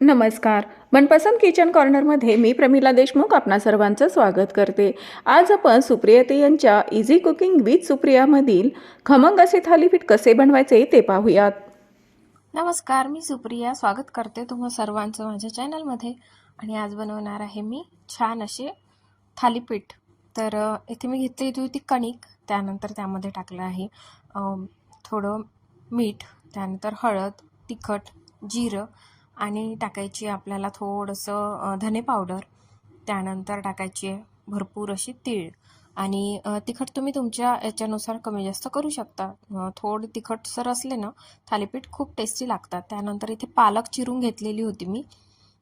नमस्कार. मनपसंत किचन कॉर्नरमध्ये मी प्रमिला देशमुख आपणा सर्वांचं स्वागत करते. आज आपण सुप्रियते यांच्या इझी कुकिंग विथ सुप्रियामधील खमंग असे थालीपीठ कसे बनवायचे ते पाहूयात. नमस्कार मी सुप्रिया. स्वागत करते तुम्हा सर्वांचं माझ्या चॅनलमध्ये आणि आज बनवणार आहे मी छान असे थालीपीठ. तर इथे मी घेतली होती कणिक त्यानंतर त्यामध्ये टाकलं आहे थोडं मीठ त्यानंतर हळद तिखट जिरं आणि टाकायची आपल्याला थोडंसं धने पावडर त्यानंतर टाकायची आहे भरपूर अशी तीळ. आणि तिखट तुम्ही तुमच्या याच्यानुसार कमी जास्त करू शकता. अ, थोडं तिखटसर असले ना थालीपीठ खूप टेस्टी लागतात. त्यानंतर इथे पालक चिरून घेतलेली होती मी.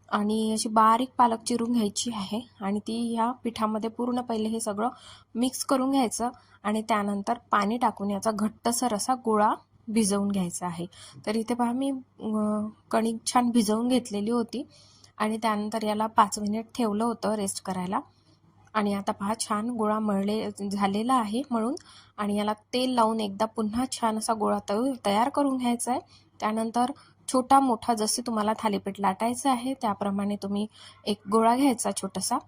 आणि अशी बारीक पालक चिरून घ्यायची आहे. आणि ती ह्या पिठामध्ये पूर्ण पहिले हे सगळं मिक्स करून घ्यायचं. आणि त्यानंतर पाणी टाकून याचा घट्टसर असा गोळा भिजवून घ्यायचं आहे. तर इथे पहा मी कणिक छान भिजवून घेतलेली होती आणि त्यानंतर याला पाच मिनिट ठेवलं होतं रेस्ट करायला. आणि आता पहा छान गोळा मळले झालेला आहे म्हणून आणि याला तेल लावून एकदा पुन्हा छान असा गोळा तळ तयार करून घ्यायचा आहे. त्यानंतर छोटा मोठा जसे तुम्हाला थालीपीठ लाटायचं आहे त्याप्रमाणे तुम्ही एक गोळा घ्यायचा छोटासा.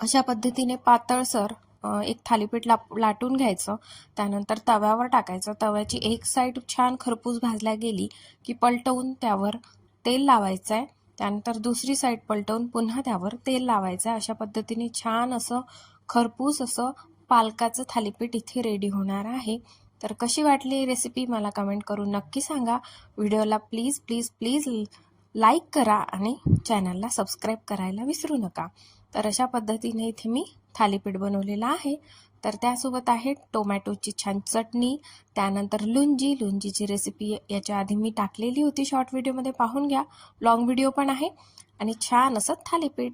अशा पद्धतीने पातळसर एक थालीपीठ ला लाटून घ्यायचं. त्यानंतर तव्यावर टाकायचं. तव्याची एक साईड छान खरपूस भाजल्या गेली की पलटवून त्यावर तेल लावायचं आहे त्यानंतर दुसरी साईड पलटवून पुन्हा त्यावर तेल लावायचं आहे अशा पद्धतीने छान असं खरपूस असं पालकाचं थालीपीठ इथे रेडी होणार आहे. तर कशी वाटली रेसिपी मला कमेंट करून नक्की सांगा. व्हिडिओला प्लीज प्लीज प्लीज लाईक करा आणि चॅनलला सबस्क्राईब करायला विसरू नका. तर अशा पद्धतीने इथे मी थालीपीठ बनवलेलं आहे. तर त्यासोबत आहे टोमॅटोची छान चटणी त्यानंतर लुंजी. लुंजीची रेसिपी याच्या आधी मी टाकलेली होती. शॉर्ट व्हिडिओमध्ये पाहून घ्या. लॉंग व्हिडिओ पण आहे. आणि छान असं थालीपीठ.